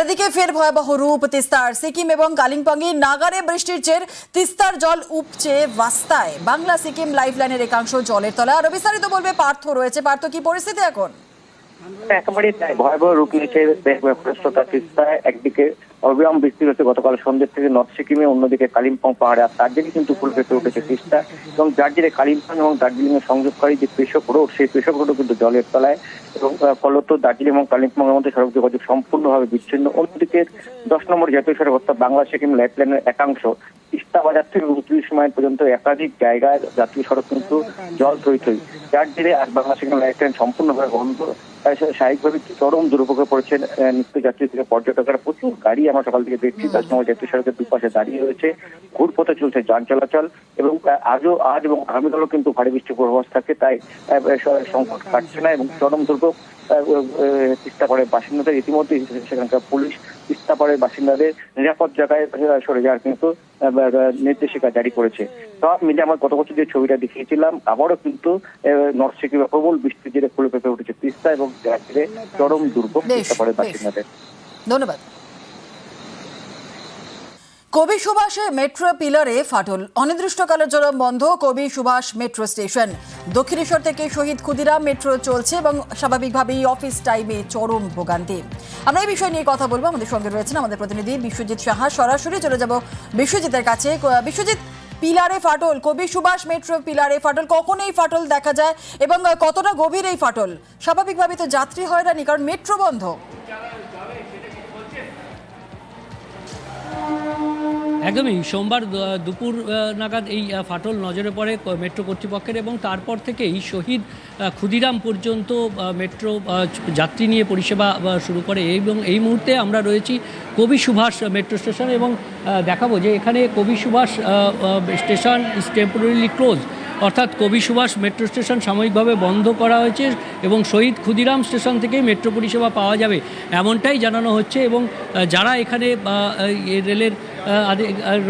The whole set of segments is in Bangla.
এদিকে ফের ভয়াবহ রূপ, তিস্তার সিকিম এবং কালিম্পংয়ে নাগারে বৃষ্টির জের, তিস্তার জল উপচে বাস্তায় বাংলা সিকিম লাইফলাইনের একাংশ জলের তলায়। আরও বিস্তারিত বলবে পার্থ রয়েছে। পার্থ, কি পরিস্থিতি এখন? একেবারে ভয়াবহ রূপ নিয়েছে একদিকে অবিরাম বৃষ্টি হচ্ছে গতকাল সন্ধ্যে থেকে নর্থ সিকিমে, অন্যদিকে কালিম্পং পাহাড়ে, আর তার জেরে কিন্তু ফুল ফেটে উঠেছে তিস্তা। এবং যার জেরে কালিম্পং এবং দার্জিলিং এর সংযোগকারী যে পেশক রোড, সেই পেশক রোডও কিন্তু জলের তলায়। এবং ফলত দার্জিলিং এবং কালিম্পং এর মধ্যে সড়ক যোগাযোগ সম্পূর্ণভাবে বিচ্ছিন্ন। অন্যদিকে দশ নম্বর জাতীয় সড়ক অর্থাৎ বাংলা সিকিম লাইফলাইনের একাংশ, তিস্তা বাজার থেকে উনত্রিশ মাইল পর্যন্ত একাধিক জায়গায় জাতীয় সড়ক কিন্তু জল থই থই যার জেরে আজ বাংলা সিকিম লাইফলাইন সম্পূর্ণভাবে বন্ধ। স্বাভাবিকভাবে চরম দুর্ভোগে পড়েছেন নিত্য নিত্যযাত্রী থেকে পর্যটকরা। প্রচুর গাড়ি আমরা সকাল থেকে দেখছি নম্বর জাতীয় সড়কের দুপাশে দাঁড়িয়ে রয়েছে। ঘুরপথে চলছে যান চলাচল এবং আজও আজ এবং আগামীকালও কিন্তু ভারী বৃষ্টির পূর্বাভাস থাকে। তাই সংকট কাটছে না এবং চরম দুর্ভোগ তিস্তাপাড়ের বাসিন্দাদের ইতিমধ্যে সেখানকার পুলিশ তিস্তাপাড়ের বাসিন্দাদের নিরাপদ জায়গায় সরে যাওয়ার কিন্তু নির্দেশিকা জারি করেছে। সব মিলে আমার গত বছর যে ছবিটা দেখিয়েছিলাম আবারও কিন্তু নর্থ সিকিমে প্রবল বৃষ্টির জেরে ফুলে পেঁপে উঠেছে তিস্তা এবং চরম দুর্ভোগ তিস্তাপাড়ের বাসিন্দাদের। ধন্যবাদ। কবি সুভাষে মেট্রো পিলারে ফাটল। অনির্দিষ্টকালের জন্য বন্ধ কবি সুভাষ মেট্রো স্টেশন দক্ষিণেশ্বর থেকে শহীদ ক্ষুদিরাম মেট্রো চলছে এবং স্বাভাবিকভাবেই অফিস টাইমে চরম ভোগান্তি। আমরা এই বিষয় নিয়ে কথা বলব। আমাদের সঙ্গে রয়েছেন আমাদের প্রতিনিধি বিশ্বজিৎ সাহা। সরাসরি চলে যাব বিশ্বজিতের কাছে। বিশ্বজিৎ পিলারে ফাটল, কবি সুভাষ মেট্রো পিলারে ফাটল, কখন এই ফাটল দেখা যায় এবং কতটা গভীর এই ফাটল? স্বাভাবিকভাবে তো যাত্রী হয়রানি, কারণ মেট্রো বন্ধ। একদমই। সোমবার দুপুর নাগাদ এই ফাটল নজরে পড়ে মেট্রো কর্তৃপক্ষের এবং তারপর থেকেই শহীদ ক্ষুদিরাম পর্যন্ত মেট্রো যাত্রী নিয়ে পরিষেবা শুরু করে। এবং এই মুহূর্তে আমরা রয়েছি কবি সুভাষ মেট্রো স্টেশন এবং দেখাবো যে এখানে Kavi Subhash station is temporarily close অর্থাৎ কবি সুভাষ মেট্রো স্টেশন সাময়িকভাবে বন্ধ করা হয়েছে এবং শহীদ ক্ষুদিরাম স্টেশন থেকেই মেট্রো পরিষেবা পাওয়া যাবে। এমনটাই জানানো হচ্ছে এবং যারা এখানে রেলের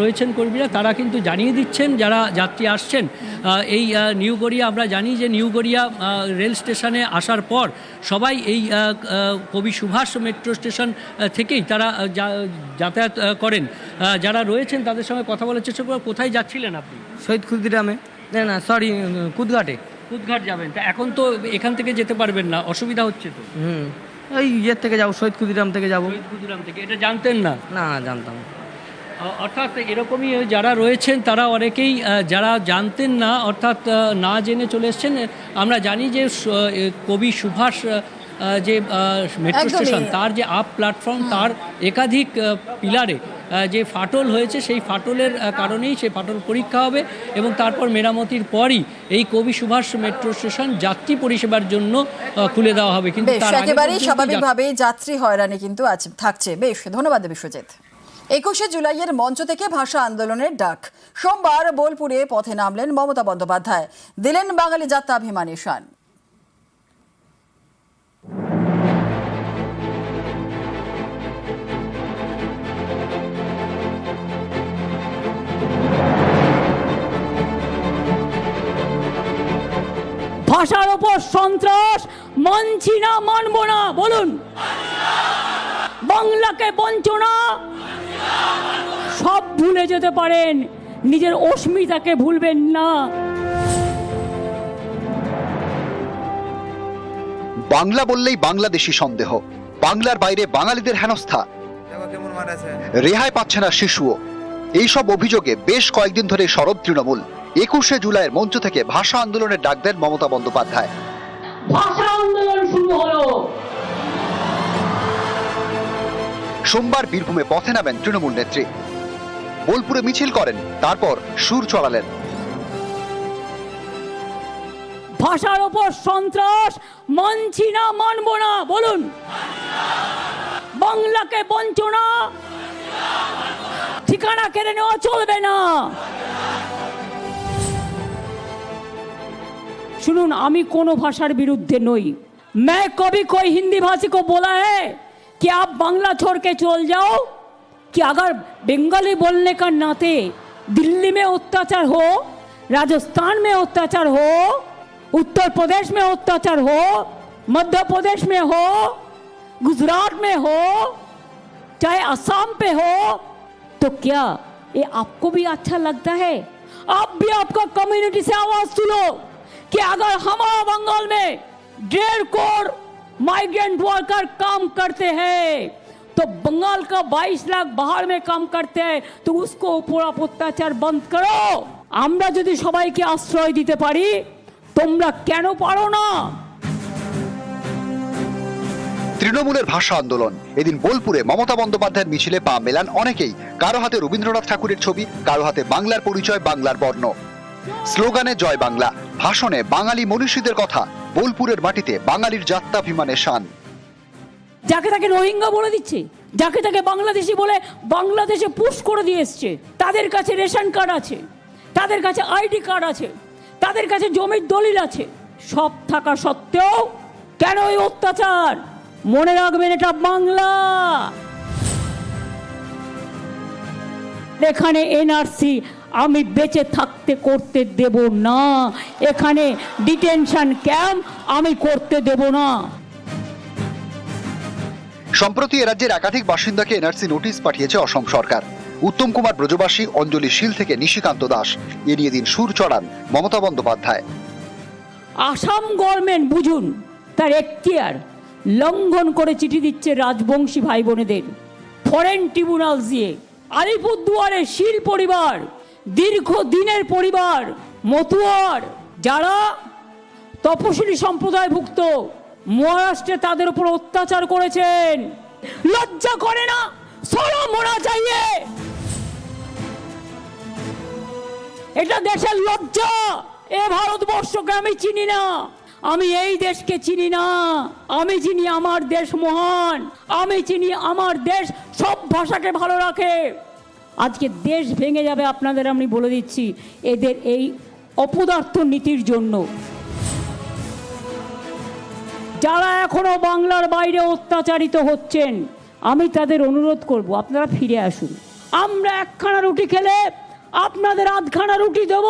রয়েছেন কর্মীরা, তারা কিন্তু জানিয়ে দিচ্ছেন যারা যাত্রী আসছেন। এই নিউ গড়িয়া, আমরা জানি যে নিউ গড়িয়া রেল স্টেশনে আসার পর সবাই এই কবি সুভাষ মেট্রো স্টেশন থেকেই তারা যাতায়াত করেন। যারা রয়েছেন তাদের সঙ্গে কথা বলার চেষ্টা করব। কোথায় যাচ্ছিলেন আপনি? শহীদ ক্ষুদিরামে। না না সরি কুদঘাটে। কুদঘাট যাবেন। তা এখন তো এখান থেকে যেতে পারবেন না অসুবিধা হচ্ছে তো। হুম। ওই ইয়ের থেকে যাব শহীদ ক্ষুদিরাম থেকে যাব। শহীদ ক্ষুদিরাম থেকে। এটা জানতেন না? না জানতাম অর্থাৎ এরকমই যারা রয়েছেন তারা অনেকেই যারা জানতেন না অর্থাৎ না জেনে চলে এসছেন আমরা জানি যে কবি সুভাষ যে মেট্রো স্টেশন তার যে আপ প্ল্যাটফর্ম তার একাধিক পিলারে যে ফাটল হয়েছে সেই ফাটলের কারণেই সেই ফাটল পরীক্ষা হবে এবং তারপর মেরামতির পরই এই কবি সুভাষ মেট্রো স্টেশন যাত্রী পরিষেবার জন্য খুলে দেওয়া হবে। কিন্তু একেবারেই স্বাভাবিকভাবে যাত্রী হয়রানি কিন্তু আছে থাকছে। বেশ ধন্যবাদ বিশ্বজিৎ। একুশে জুলাইয়ের মঞ্চ থেকে ভাষা আন্দোলনের ডাক। সোমবার বোলপুরে পথে নামলেন মমতা বন্দ্যোপাধ্যায়। দিলেন বাঙালি যাত্রাভিমানী শান। ভাষার ওপর সন্ত্রাস মানছি না মানব না বলুন। বাংলাকে বঞ্চনা সব ভুলে যেতে পারেন নিজের অস্মিতাকে ভুলবেন না। বাংলা বললেই বাংলাদেশি সন্দেহ। বাংলার বাইরে বাঙালিদের হেনস্থা। রেহাই পাচ্ছে না শিশুও। এইসব অভিযোগে বেশ কয়েকদিন ধরে সরব তৃণমূল। একুশে জুলাইয়ের মঞ্চ থেকে ভাষা আন্দোলনের ডাক দেন মমতা বন্দ্যোপাধ্যায়। ভাষা আন্দোলন শুরু হলো। সোমবার বীরভূমে পথে নামেন তৃণমূল নেত্রী। বোলপুরে মিছিল করেন তারপর সুর চড়ালেন ভাষার ওপর সন্ত্রাস মানছি না মানব না বলুন। বাংলাকে বঞ্চনা ঠিকানা কেড়ে নেওয়া চলবে না। सुनुन আমি কোনো ভাষার বিরুদ্ধে নই मैं कभी कोई हिंदी भाषी को बोला है कि आप बांग्ला छोड़ के चल जाओ कि अगर बंगाली बोलने का नाते दिल्ली में अत्याचार हो राजस्थान में अत्याचार हो उत्तर प्रदेश में अत्याचार हो मध्य प्रदेश में हो गुजरात में हो चाहे असम पे हो तो क्या ये आपको भी अच्छा लगता है आप भी आपका कम्युनिटी से आवाज सुनो कि अगर हमारा बंगाल में डेढ़ करोड़ माइग्रेंट वर्कर काम करते हैं तो बंगाल का 22 लाख बाहर में काम करते हैं तो उसको पूरा अत्याचार बंद करो আমরা যদি সবাইকে আশ্রয় দিতে পারি তোমরা কেন পারো না তৃণমূলের ভাষা আন্দোলন এদিন বোলপুরে মমতা বন্দ্যোপাধ্যায়ের মিছিলে পা মেলান অনেকেই কারো হাতে রবীন্দ্রনাথ ঠাকুরের ছবি কারো হাতে বাংলার পরিচয় বাংলার বর্ণ স্লোগানে জয় বাংলা ভাষণে বাঙালি মনীষীদের কথা, বোলপুরের মাটিতে বাঙালির যাত্রাভিমানের শান। যাকে তাকে রোহিঙ্গা বলে দিচ্ছে, যাকে তাকে বাংলাদেশি বলে বাংলাদেশে পুশ করে দিয়ে এসছে, তাদের কাছে রেশন কার্ড আছে, তাদের কাছে আইডি কার্ড আছে, তাদের কাছে জমির দলিল আছে, সব থাকা সত্ত্বেও কেন এই অত্যাচার? মনে রাখবেন এটা বাংলা। এখানে এনআরসি আমি বেঁচে থাকতে করতে দেব না। এখানে ডিটেনশন ক্যাম্প আমি করতে দেব না। সম্প্রতি রাজ্যের একাধিক বাসিন্দাকে এনআরসি নোটিশ পাঠিয়েছে অসম সরকার। উত্তম কুমার ব্রজবাসী অঞ্জলি শীল থেকে নিশিকান্ত দাস। এ নিয়ে দিন সুর চড়ান মমতা বন্দ্যোপাধ্যায়। আসাম গভর্নমেন্ট বুঝুন তার এখতিয়ার লঙ্ঘন করে চিঠি দিচ্ছে রাজবংশী ভাই বোনেদের ফরেন ট্রিব্যুনাল দিয়ে। আলিপুরদুয়ারের শীল পরিবার, দীর্ঘ দিনের পরিবার, মতুয়ার, যারা তপশিলি সম্প্রদায়ভুক্ত, মহারাষ্ট্রে তাদের উপর অত্যাচার করেছেন। লজ্জা করে না? সরম হোনা চাইয়ে এটা দেশের লজ্জা। এ ভারতবর্ষকে আমি চিনি না। আমি এই দেশকে চিনি না। আমি চিনি আমার দেশ মহান। আমি চিনি আমার দেশ সব ভাষাকে ভালো রাখে। আজকে দেশ ভেঙে যাবে আপনাদের আমি বলে দিচ্ছি, এদের এই অপদার্থ নীতির জন্য। যারা এখনও বাংলার বাইরে অত্যাচারিত হচ্ছেন, আমি তাদের অনুরোধ করব, আপনারা ফিরে আসুন। আমরা একখানা রুটি খেলে আপনাদের আধখানা রুটি দেব।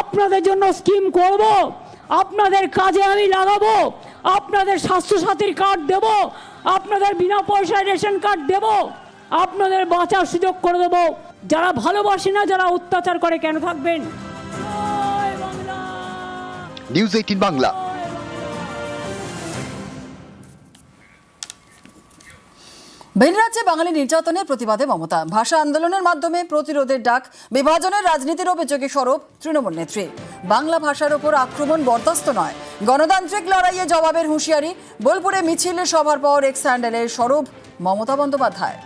আপনাদের জন্য স্কিম করব। আপনাদের কাজে আমি লাগাবো। আপনাদের স্বাস্থ্যসাথীর কার্ড দেব। আপনাদের বিনা পয়সায় রেশন কার্ড দেব। আপনাদের বাঁচার সুযোগ করে দেব। যারা ভালোবাসে না, যারা অত্যাচার করে, কেন থাকবেন? নিউজ এইটিন বাংলা ভিন রাজ্যে বাঙালি নির্যাতনের প্রতিবাদে মমতা। ভাষা আন্দোলনের মাধ্যমে প্রতিরোধের ডাক, বিভাজনের রাজনীতির অভিযোগে স্বরূপ তৃণমূল নেত্রী। বাংলা ভাষার ওপর আক্রমণ বরদাস্ত নয়। গণতান্ত্রিক লড়াইয়ে জবাবের হুঁশিয়ারি, বোলপুরে মিছিল সভার পর এক্স হ্যান্ডেলের স্বরূপ মমতা বন্দ্যোপাধ্যায়।